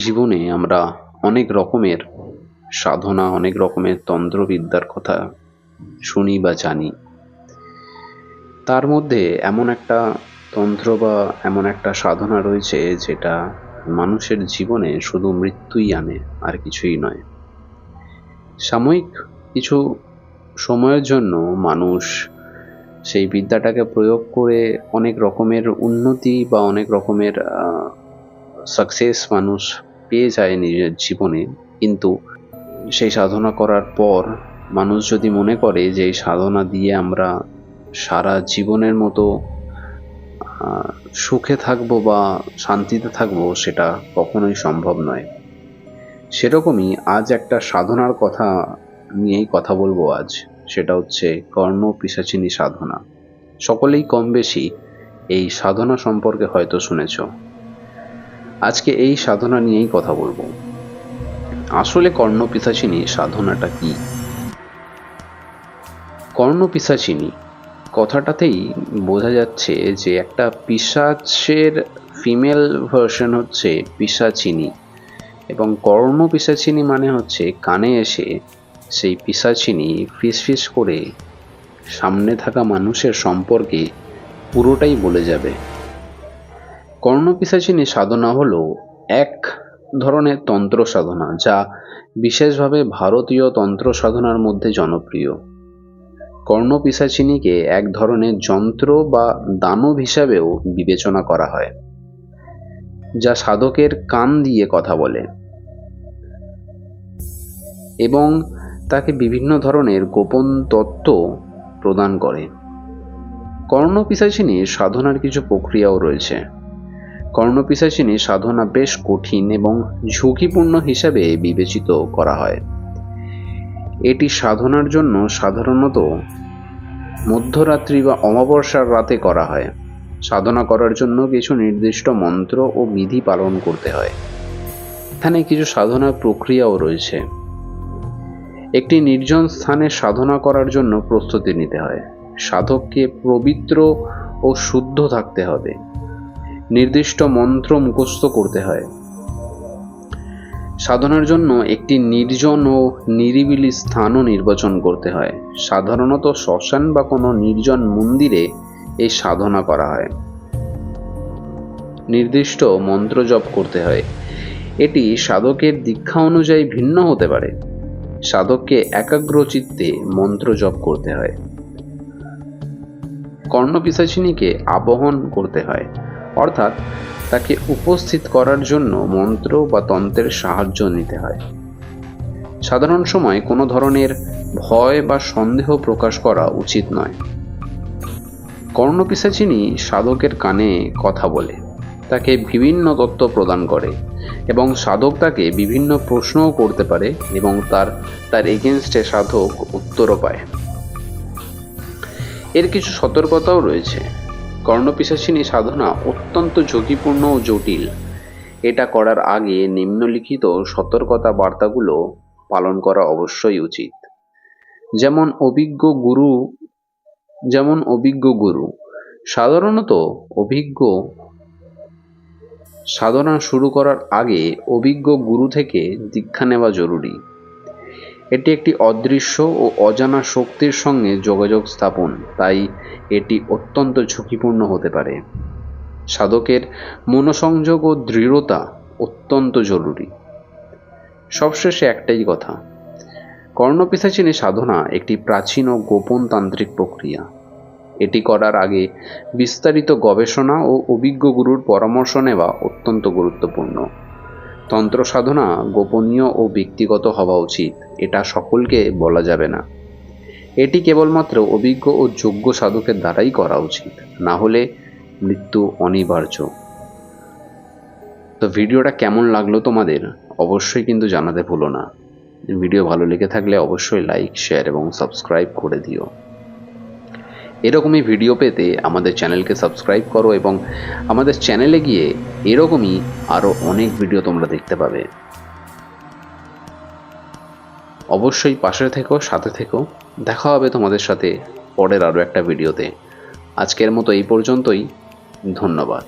জীবনে আমরা অনেক রকমের সাধনা, অনেক রকমের তন্ত্রবিদ্যার কথা শুনি বা জানি। তার মধ্যে এমন একটা তন্ত্র বা এমন একটা সাধনা রয়েছে যেটা মানুষের জীবনে শুধু মৃত্যুই আনে, আর কিছুই নয়। সাময়িক কিছু সময়ের জন্য মানুষ সেই বিদ্যাটাকে প্রয়োগ করে অনেক রকমের উন্নতি বা অনেক রকমের সাকসেস মানুষ পেয়ে যায় নিজের জীবনে, কিন্তু সেই সাধনা করার পর মানুষ যদি মনে করে যে এই সাধনা দিয়ে আমরা সারা জীবনের মতো সুখে থাকব বা শান্তিতে থাকব, সেটা কখনোই সম্ভব নয়। সেরকমই আজ একটা সাধনার কথা নিয়েই কথা বলব আজ। সেটা হচ্ছে কর্ণ পিসাচিনী সাধনা। সকলেই কম বেশি এই সাধনা সম্পর্কে হয়তো শুনেছ। আজকে এই সাধনা নিয়েই কথা বলব। আসলে কর্ণ পিসাচিনী সাধনাটা কি? কর্ণ পিসাচিনী কথাটাতেই বোঝা যাচ্ছে যে একটা পিসাচের ফিমেল ভার্সন হচ্ছে পিসাচিনী এবং কর্ণ পিসাচিনী মানে হচ্ছে কানে এসে সেই পিসাচিনী ফিস ফিস করে সামনে থাকা মানুষের সম্পর্কে পুরোটাই বলে যাবে। কর্ণ পিসাচিনী সাধনা হলো এক ধরনের তন্ত্র সাধনা, যা বিশেষভাবে ভারতীয় তন্ত্র সাধনার মধ্যে জনপ্রিয়। কর্ণ পিসাচিনীকে এক ধরনের যন্ত্র বা দানব হিসাবেও বিবেচনা করা হয়, যা সাধকের কান দিয়ে কথা বলে এবং তাকে বিভিন্ন ধরনের গোপন তত্ত্ব প্রদান করে। কর্ণ পিসাচিনীর সাধনার কিছু প্রক্রিয়াও রয়েছে। কর্ণ পিসাচিনী সাধনা বেশ কঠিন এবং ঝুঁকিপূর্ণ হিসাবে বিবেচিত করা হয়। এটি সাধনার জন্য সাধারণত মধ্যরাত্রি বা অমাবস্যার রাতে করা হয়। সাধনা করার জন্য কিছু নির্দিষ্ট মন্ত্র ও বিধি পালন করতে হয়। এখানে কিছু সাধনার প্রক্রিয়াও রয়েছে। একটি নির্জন স্থানে সাধনা করার জন্য প্রস্তুতি নিতে হয়। সাধককে পবিত্র ও শুদ্ধ থাকতে হবে। নির্দিষ্ট মন্ত্র মুখস্থ করতে হয়। সাধনার জন্য একটি নির্জন ও নিরিবিলি স্থানও নির্বাচন করতে হয়। সাধারণত শ্মশান বা কোনো নির্জন মন্দিরে এই সাধনা করা হয়। নির্দিষ্ট মন্ত্র জপ করতে হয়। এটি সাধকের দীক্ষা অনুযায়ী ভিন্ন হতে পারে। সাধককে একাগ্র চিত্তে মন্ত্র জপ করতে হয়। কর্ণপিসাচিনীকে আবহন করতে হয়। অর্থাৎ তাকে উপস্থিত করার জন্য মন্ত্র বা তন্ত্রের সাহায্য নিতে হয়। সাধারণ সময় কোনো ধরনের ভয় বা সন্দেহ প্রকাশ করা উচিত নয়। কর্ণপিসাচিনী সাধকের কানে কথা বলে, তাকে বিভিন্ন তত্ত্ব প্রদান করে এবং সাধক তাকে বিভিন্ন প্রশ্নও করতে পারে এবং তার তার এগেনস্টে সাধক উত্তরও পায়। এর কিছু সতর্কতাও রয়েছে। কর্ণপিশাচিনী সাধনা অত্যন্ত ঝুঁকিপূর্ণ ও জটিল। এটা করার আগে নিম্নলিখিত সতর্কতা বার্তাগুলো পালন করা অবশ্যই উচিত। যেমন অভিজ্ঞ গুরু, যেমন অভিজ্ঞ গুরু। সাধারণত অভিজ্ঞ সাধনা শুরু করার আগে অভিজ্ঞ গুরু থেকে দীক্ষা নেওয়া জরুরি। এটি একটি অদৃশ্য ও অজানা শক্তির সঙ্গে যোগাযোগ স্থাপন, তাই এটি অত্যন্ত ঝুঁকিপূর্ণ হতে পারে। সাধকের মনোসংযোগ ও দৃঢ়তা অত্যন্ত জরুরি। সবশেষে একটাই কথা কর্ণপিসাচিনী সাধনা একটি প্রাচীন ও গোপন তান্ত্রিক প্রক্রিয়া। এটি করার আগে বিস্তারিত গবেষণা ও অভিজ্ঞ গুরুর পরামর্শ নেওয়া অত্যন্ত গুরুত্বপূর্ণ। তন্ত্র সাধনা গোপনীয় ও ব্যক্তিগত হওয়া উচিত, এটা সকলকে বলা যাবে না। এটি কেবলমাত্র অভিজ্ঞ ও যোগ্য সাধকের দ্বারাই করা উচিত, না হলে মৃত্যু অনিবার্য। তো ভিডিওটা কেমন লাগল তোমাদের, অবশ্যই কিন্তু জানাতে ভুলো না। ভিডিও ভালো লেগে থাকলে অবশ্যই লাইক, শেয়ার এবং সাবস্ক্রাইব করে দিও। এরকমই ভিডিও পেতে আমাদের চ্যানেলকে সাবস্ক্রাইব করো এবং আমাদের চ্যানেলে গিয়ে এরকমই আরও অনেক ভিডিও তোমরা দেখতে পাবে। অবশ্যই পাশে থেকো, সাথে থেকো। দেখা হবে তোমাদের সাথে পরের আরও একটা ভিডিওতে আজকের মতো এই পর্যন্তই। ধন্যবাদ।